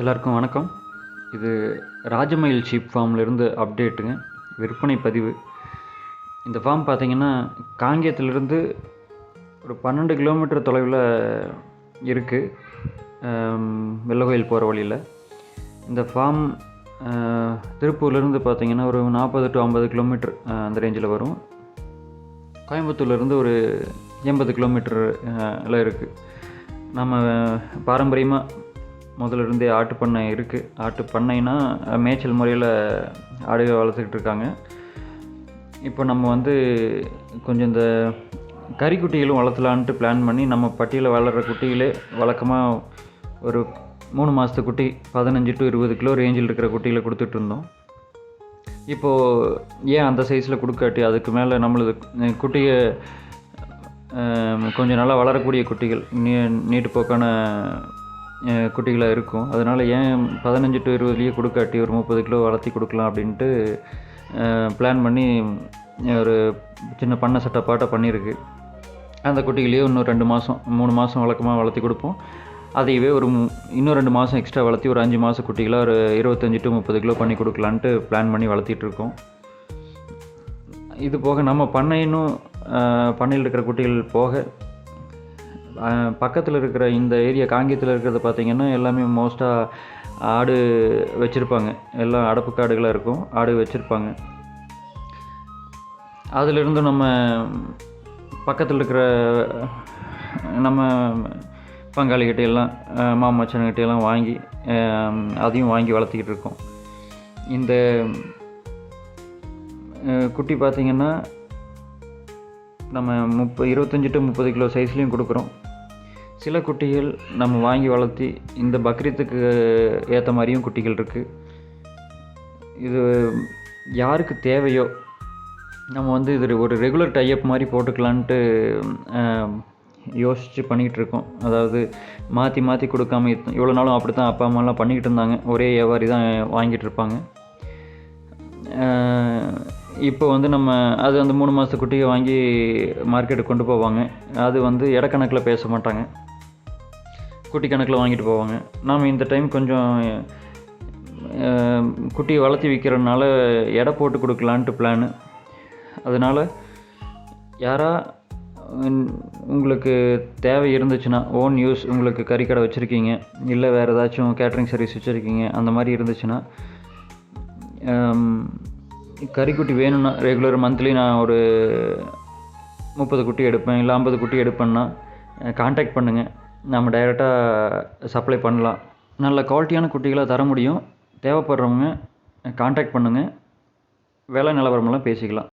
எல்லாருக்கும் வணக்கம். இது ராஜமயில் ஷீப் ஃபார்ம்லேருந்து அப்டேட்டுங்க விற்பனை பதிவு. இந்த ஃபார்ம் பார்த்தீங்கன்னா காங்கேயத்துலேருந்து ஒரு பன்னெண்டு கிலோமீட்டர் தொலைவில் இருக்குது வெள்ளகோயில் போகிற வழியில். இந்த ஃபார்ம் திருப்பூர்லேருந்து பார்த்தீங்கன்னா ஒரு நாற்பது டு ஐம்பது கிலோமீட்டர் அந்த ரேஞ்சில் வரும். கோயம்புத்தூர்லேருந்து ஒரு எண்பது கிலோமீட்டர் எல்லாம் இருக்குது நம்ம பாரம்பரியமாக முதல்ல இருந்தே ஆட்டு பண்ணை இருக்குது ஆட்டு பண்ணைனா மேய்ச்சல் முறையில் ஆடுகளை வளர்த்துக்கிட்டு இருக்காங்க. இப்போ நம்ம வந்து கொஞ்சம் இந்த கறிக்குட்டிகளும் வளர்த்தலான்ட்டு பிளான் பண்ணி நம்ம பட்டியில் வளர்கிற குட்டிகளே வழக்கமாக ஒரு மூணு மாதத்து குட்டி பதினஞ்சு டு இருபது கிலோ ரேஞ்சில் இருக்கிற குட்டிகளை கொடுத்துட்டு இருந்தோம். இப்போது ஏன் அந்த சைஸில் கொடுக்காட்டி அதுக்கு மேலே நம்மளது குட்டியை கொஞ்சம் நல்லா வளரக்கூடிய குட்டிகள் நீ நீட்டுப்போக்கான குட்டிகளாக இருக்கும். அதனால் ஏன் பதினஞ்சு டு இருபதுலேயே கொடுக்காட்டி ஒரு முப்பது கிலோ வளர்த்தி கொடுக்கலாம் அப்படின்ட்டு பிளான் பண்ணி ஒரு சின்ன பண்ணை பாட்டை பண்ணியிருக்கு. அந்த குட்டிகளையே இன்னும் ரெண்டு மாதம் மூணு மாதம் வழக்கமாக வளர்த்தி கொடுப்போம். அதையவே ஒரு இன்னும் ரெண்டு மாதம் எக்ஸ்ட்ரா வளர்த்தி ஒரு அஞ்சு மாதம் குட்டிகளாக ஒரு இருபத்தஞ்சி டு முப்பது கிலோ பண்ணி கொடுக்கலான்ட்டு பிளான் பண்ணி வளர்த்திட்ருக்கோம் இது போக நம்ம பண்ணையினும் பண்ணையில் இருக்கிற குட்டிகள் போக பக்கத்தில் இருக்கிற இந்த ஏரியா காங்கேயத்தில் இருக்கிறது பார்த்திங்கன்னா எல்லாமே மோஸ்ட்டாக ஆடு வச்சுருப்பாங்க. எல்லாம் அடப்பு காடுகளாக இருக்கும். ஆடு வச்சுருப்பாங்க. அதிலிருந்து நம்ம பக்கத்தில் இருக்கிற நம்ம பங்காளிகிட்ட எல்லாம் மாமச்சன்கிட்ட எல்லாம் வாங்கி அதையும் வாங்கி வளர்த்திக்கிட்டு இருக்கோம். இந்த குட்டி பார்த்திங்கன்னா நம்ம முப்ப இருபத்தஞ்சி டு முப்பது கிலோ சைஸ்லேயும் கொடுக்குறோம். சில குட்டிகள் நம்ம வாங்கி வளர்த்தி இந்த பக்ரீத்துக்கு ஏற்ற மாதிரியும் குட்டிகள் இருக்குது இது யாருக்கு தேவையோ நம்ம வந்து இது ஒரு ரெகுலர் டைப் மாதிரி போட்டுக்கலான்ட்டு யோசித்து பண்ணிக்கிட்டு இருக்கோம். அதாவது மாற்றி மாற்றி கொடுக்காம இவ்வளோ நாளும் அப்படி தான் அப்பா அம்மாலாம் பண்ணிக்கிட்டு இருந்தாங்க. ஒரே வியாபாரி தான் வாங்கிட்டு இருப்பாங்க. இப்போ வந்து நம்ம அது அந்த மூணு மாதத்து குட்டியை வாங்கி மார்க்கெட்டுக்கு கொண்டு போவாங்க. அது வந்து இடக்கணக்கில் பேச மாட்டாங்க. குட்டி கணக்கில் வாங்கிட்டு போவாங்க. நாம் இந்த டைம் கொஞ்சம் குட்டியை வளர்த்தி விற்கிறதுனால எடை போட்டு கொடுக்கலான்ட்டு பிளானு அதனால் யாரா உங்களுக்கு தேவை இருந்துச்சுன்னா ஓன் யூஸ் உங்களுக்கு கறிக்கடை வச்சுருக்கீங்க. இல்லை வேறு ஏதாச்சும் கேட்ரிங் சர்வீஸ் வச்சுருக்கீங்க. அந்த மாதிரி இருந்துச்சுன்னா கறிக்குட்டி வேணும்னா ரெகுலர் மந்த்லி நான் ஒரு முப்பது குட்டி எடுப்பேன் இல்லை ஐம்பது குட்டி எடுப்பேன்னா காண்டாக்ட் பண்ணுங்கள் நம்ம டைரெக்டாக சப்ளை பண்ணலாம். நல்ல குவாலிட்டியான குட்டிகளாக தர முடியும். தேவைப்படுறவங்க காண்டாக்ட் பண்ணுங்கள் விலை நிலவரமெல்லாம் பேசிக்கலாம்.